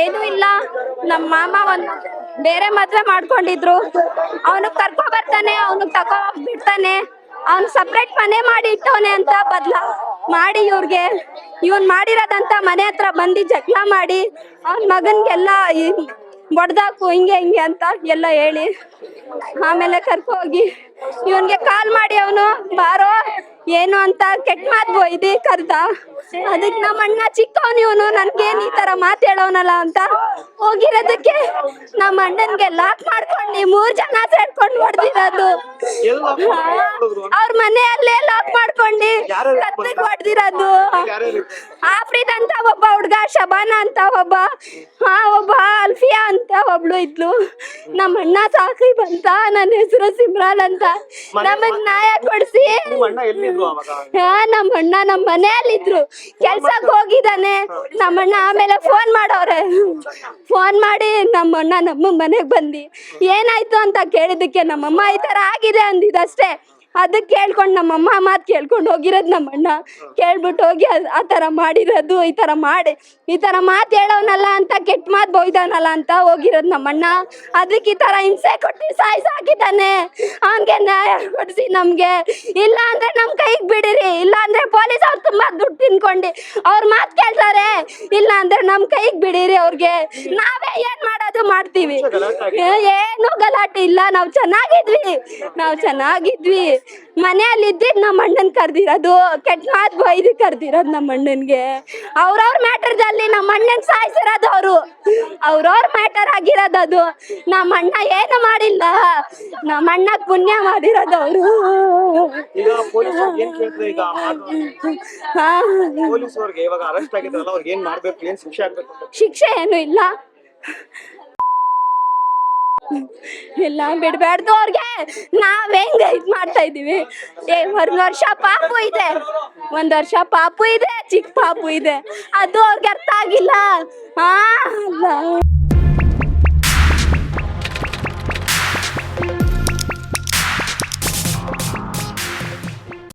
ಏನು ಇಲ್ಲ. ನಮ್ಮ ಮಾಮ ಒಂದ್ ಬೇರೆ ಮದ್ವೆ ಮಾಡ್ಕೊಂಡಿದ್ರು. ಅವನು ಕರ್ಕೊ ಬರ್ತಾನೆ ಅವನು ತಕೊ ಬಿಡ್ತಾನೆ. ಅವ್ನು ಸಪ್ರೇಟ್ ಮನೆ ಮಾಡಿ ಇಟ್ಟವನೆ ಅಂತ ಬದ್ಲ ಮಾಡಿ ಇವ್ರಿಗೆ. ಇವನ್ ಮಾಡಿರೋದಂತ ಮನೆ ಹತ್ರ ಬಂದು ಜಗಳ ಮಾಡಿ, ಅವನ್ ಮಗನ್ಗೆಲ್ಲ ಬಡ್ದಾಕು ಹಿಂಗೆ ಹಿಂಗೆ ಅಂತ ಎಲ್ಲ ಹೇಳಿ ಆಮೇಲೆ ಕರ್ಕೊ ಹೋಗಿ. ಇವನ್ಗೆ ಕಾಲ್ ಮಾಡಿ ಅವನು, ಬಾರೋ ಏನು ಅಂತ ಕೆಟ್ಟ ಮಾತು ಇದೇ ಕರ್ದ. ಅದಕ್ಕೆ ನಮ್ಮ ಅಣ್ಣ ಚಿಕ್ಕವನು ಇವನು, ನನ್ಗೇನ್ ಈ ತರ ಮಾತಾಡೋನಲ್ಲ ಅಂತ ಹೋಗಿರೋದಕ್ಕೆ ನಮ್ಮ ಅಣ್ಣನ್ಗೆ ಲಾಕ್ ಮಾಡ್ಕೊಂಡು ಮೂರ್ ಜನ ಸೇರ್ಕೊಂಡು ಹೊಡೆದಿರೋದು. ಅವ್ರ. ಮನೆಯಲ್ಲೇ ಲಾಕ್ ಮಾಡ್ಕೊಂಡು. ಕತ್ತಿಗೆ ಹೊಡೆದಿರೋದು? ಆಫ್ರಿದ್ ಅಂತ ಒಬ್ಬ ಹುಡ್ಗ ಶಬಾನ ಅಂತ ಒಬ್ಬ ಹಾ ಒಬ್ಬ ಅಲ್ಫಿಯಾ ಅಂತ ಒಬ್ಳು ಇದ್ಲು. ನಮ್ಮ ಅಣ್ಣ ಸಾಕಿ ಬಂತ ನನ್ನ ಹೆಸರು ಸಿಮ್ರಾನ್ ಅಂತ. ನಮಗ್ ನ್ಯಾಯ ಕೊಡ್ಸಿ. ನಿಮ್ಮ ಅಣ್ಣ ನಮ್ಮ ಮನೆಯಲ್ಲಿದ್ರು ಕೆಲ್ಸಕ್ಕೆ ಹೋಗಿದ್ದಾನೆ. ನಮ್ಮ ಅಣ್ಣ ಆಮೇಲೆ ಫೋನ್ ಮಾಡವ್ರೆ ಫೋನ್ ಮಾಡಿ ನಮ್ಮ ಅಣ್ಣ ನಮ್ಮ ಮನೆಗೆ ಬಂದು. ಏನಾಯ್ತು ಅಂತ ಕೇಳಿದಕ್ಕೆ ನಮ್ಮಮ್ಮ ಈ ಥರ ಆಗಿದೆ ಅಂದಿದಷ್ಟೇ. ಅದಕ್ಕೆ ಕೇಳ್ಕೊಂಡು ನಮ್ಮಮ್ಮ ಮಾತು ಕೇಳ್ಕೊಂಡು ಹೋಗಿರೋದು ನಮ್ಮಣ್ಣ. ಕೇಳ್ಬಿಟ್ಟು ಹೋಗಿ ಆ ಥರ ಮಾಡಿರೋದು, ಈ ಥರ ಮಾಡಿ, ಈ ಥರ ಮಾತು ಹೇಳೋನಲ್ಲ ಅಂತ, ಕೆಟ್ಟ ಮಾತು ಬೋಯ್ದವನಲ್ಲ ಅಂತ ಹೋಗಿರೋದು ನಮ್ಮಣ್ಣ. ಅದಕ್ಕೆ ಈ ಥರ ಹಿಂಸೆ ಕೊಟ್ಟು ಸಾಯಿಸಾಕಿದ್ದಾನೆ ಅವನಿಗೆ ನ್ಯಾಯ ಕೊಡಿಸಿ ನಮಗೆ. ಇಲ್ಲ ಅಂದ್ರೆ ನಮ್ಮ ಕೈಗೆ ಬಿಡಿರಿ. ಇಲ್ಲ ಅಂದ್ರೆ ಪೊಲೀಸ್ ಅವ್ರು ತುಂಬಾ ದುಡ್ಡು ತಿನ್ಕೊಂಡು ಅವ್ರ ಮಾತು ಕೇಳ್ತಾರೆ. ಇಲ್ಲ ಅಂದ್ರೆ ನಮ್ಮ ಕೈಗೆ ಬಿಡಿರಿ ಅವ್ರಿಗೆ. ನಾವೇ ಏನ್ ಮಾಡೋದು ಮಾಡ್ತೀವಿ. ಏನು ಗಲಾಟೆ ಇಲ್ಲ. ನಾವು ಚೆನ್ನಾಗಿದ್ವಿ. ನಾವು ಚೆನ್ನಾಗಿದ್ವಿ. ಮನೆಯಲ್ಲಿ ಇದ್ದಿದ್ ನಮ್ಮ ಅಣ್ಣನ್ ಕರ್ದಿರೋದು. ಕೆಟ್ಟ ಮಾತು ಬೈದಿ ಕರ್ದಿರೋದು ನಮ್ಮ ಅಣ್ಣನ್ಗೆ. ಅವ್ರವ್ರ ಮ್ಯಾಟರ್ದಲ್ಲಿ ನಮ್ಮ ಅಣ್ಣನ್ ಸಾಯಿಸಿರೋದು ಅವರು. ಅವ್ರವ್ರ ಮ್ಯಾಟರ್ ಆಗಿರೋದು ಅದು. ನಮ್ಮ ಅಣ್ಣ ಏನು ಮಾಡಿಲ್ಲ. ನಮ್ಮ ಅಣ್ಣ ಪುಣ್ಯ ಮಾಡಿರೋದು ಅವರು. ಈಗ ಪೊಲೀಸ್ ಏನ್ ಕೇಳ್ತಾರೆ ಈಗ ಹಾ ಪೊಲೀಸ್ ಅವ್ರಿಗೆ ಇವಾಗ ಅರೆಸ್ಟ್ ಆಗಿದ್ರಲ್ಲ ಅವ್ರಿಗೆ ಏನ್ ಮಾಡ್ಬೇಕು ಏನ್ ಶಿಕ್ಷೆ ಆಗ್ಬೇಕು ಶಿಕ್ಷೆ ಏನು ಇಲ್ಲ. ಇಲ್ಲ, ಬಿಡ್ಬಾರ್ದು ಅವ್ರಿಗೆ. ನಾವ್ ಹೆಂಗ ಇದ್ ಮಾಡ್ತಾ ಇದೀವಿ ಏ, ಒಂದ್ ವರ್ಷ ಪಾಪು ಇದೆ. ಒಂದ್ ವರ್ಷ ಪಾಪು ಇದೆ ಚಿಕ್ಕ ಪಾಪು ಇದೆ. ಅದು ಅವ್ರಿಗೆ ಅರ್ಥ ಆಗಿಲ್ಲ. ಹಾ